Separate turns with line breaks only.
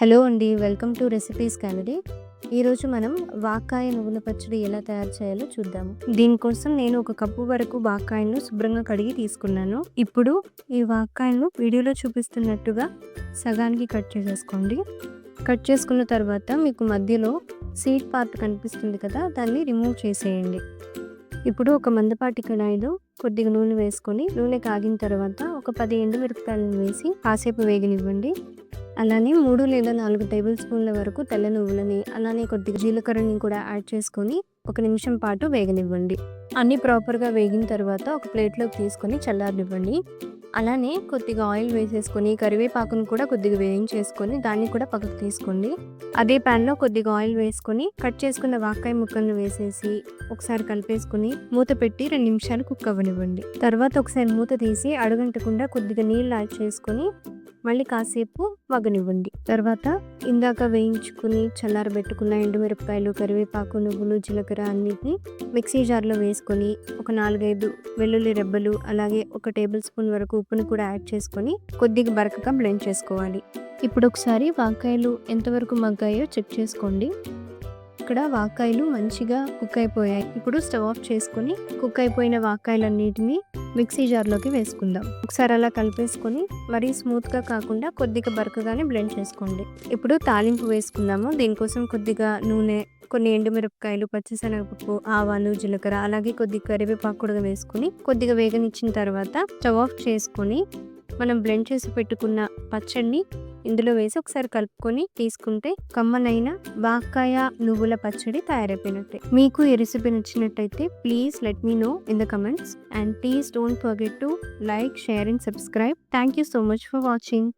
Hello అండి welcome to recipes comedy. ఈరోజు మనం వాకాయ నువ్వుల పచ్చడి ఎలా తయారు చేయాలో చూద్దాము దీనికోసం నేను ఒక కప్పు వరకు వాక్కాయలను శుభ్రంగా కడిగి తీసుకున్నాను. ఇప్పుడు ఈ వాక్కాయలను వీడియోలో చూపిస్తున్నట్టుగా సగానికి కట్ చేసేసుకోండి. కట్ చేసుకున్న తర్వాత మీకు మధ్యలో సీడ్ పార్ట్ కనిపిస్తుంది కదా దాన్ని రిమూవ్ చేసేయండి. ఇప్పుడు ఒక మందపాటి కడాయిలో కొద్దిగా నూనె వేసుకొని నూనె కాగిన తర్వాత ఒక పది ఎండు మిరపకాయలను వేసి కాసేపు వేగనివ్వండి. అలానే మూడు లేదా నాలుగు టేబుల్ స్పూన్ల వరకు తెల్ల నువ్వులని అలానే కొద్దిగా జీలకర్రని కూడా యాడ్ చేసుకొని ఒక నిమిషం పాటు వేగనివ్వండి. అన్ని ప్రాపర్గా వేగిన తర్వాత ఒక ప్లేట్లోకి తీసుకొని చల్లారనివ్వండి. అలానే కొద్దిగా ఆయిల్ వేసేసుకొని కరివేపాకును కూడా కొద్దిగా వేయించేసుకొని దాన్ని కూడా పక్కకు తీసుకోండి. అదే ప్యాన్లో కొద్దిగా ఆయిల్ వేసుకొని కట్ చేసుకున్న వాకాయ ముక్కలను వేసేసి ఒకసారి కలిపేసుకుని మూత పెట్టి రెండు నిమిషాలు కుక్ అవ్వనివ్వండి. తర్వాత ఒకసారి మూత తీసి అడుగంటకుండా కొద్దిగా నీళ్ళు యాడ్ చేసుకొని మళ్ళీ కాసేపు వగనివ్వండి తర్వాత ఇందాక వేయించుకుని చల్లారబెట్టుకున్న ఎండుమిరపకాయలు కరివేపాకు నువ్వులు జీలకర్ర అన్నిటిని మిక్సీ జార్లో వేసుకొని ఒక నాలుగైదు వెల్లుల్లి రెబ్బలు అలాగే ఒక టేబుల్ స్పూన్ వరకు ఉప్పును కూడా యాడ్ చేసుకొని కొద్దిగా బరకగా బ్లెండ్ చేసుకోవాలి. ఇప్పుడు ఒకసారి వాకాయలు ఎంతవరకు మగ్గాయో చెక్ చేసుకోండి. ఇక్కడ వాకాయలు మంచిగా కుక్ అయిపోయాయి. ఇప్పుడు స్టవ్ ఆఫ్ చేసుకొని కుక్ అయిపోయిన వాకాయలన్నిటిని మిక్సీ జార్లోకి వేసుకుందాం. ఒకసారి అలా కలిపేసుకొని మరీ స్మూత్గా కాకుండా కొద్దిగా బరకగానే బ్లెండ్ చేసుకోండి. ఇప్పుడు తాలింపు వేసుకుందాము. దీనికోసం కొద్దిగా నూనె కొన్ని ఎండుమిరపకాయలు పచ్చిశనగపప్పు ఆవాలు జీలకర్ర అలాగే కొద్దిగా కరివేపాకు కూడా వేసుకొని కొద్దిగా వేగనిచ్చిన తర్వాత స్టవ్ ఆఫ్ చేసుకొని మనం బ్లెండ్ చేసి పెట్టుకున్న పచ్చడిని ఇందులో వేసి ఒకసారి కలుపుకొని తీసుకుంటే కమ్మనైన వాక్కాయ నువ్వుల పచ్చడి తయారైపోయినట్టే. మీకు ఈ రెసిపీ నచ్చినట్టయితే please let me know in the comments and please don't forget to like share and subscribe thank you so much for watching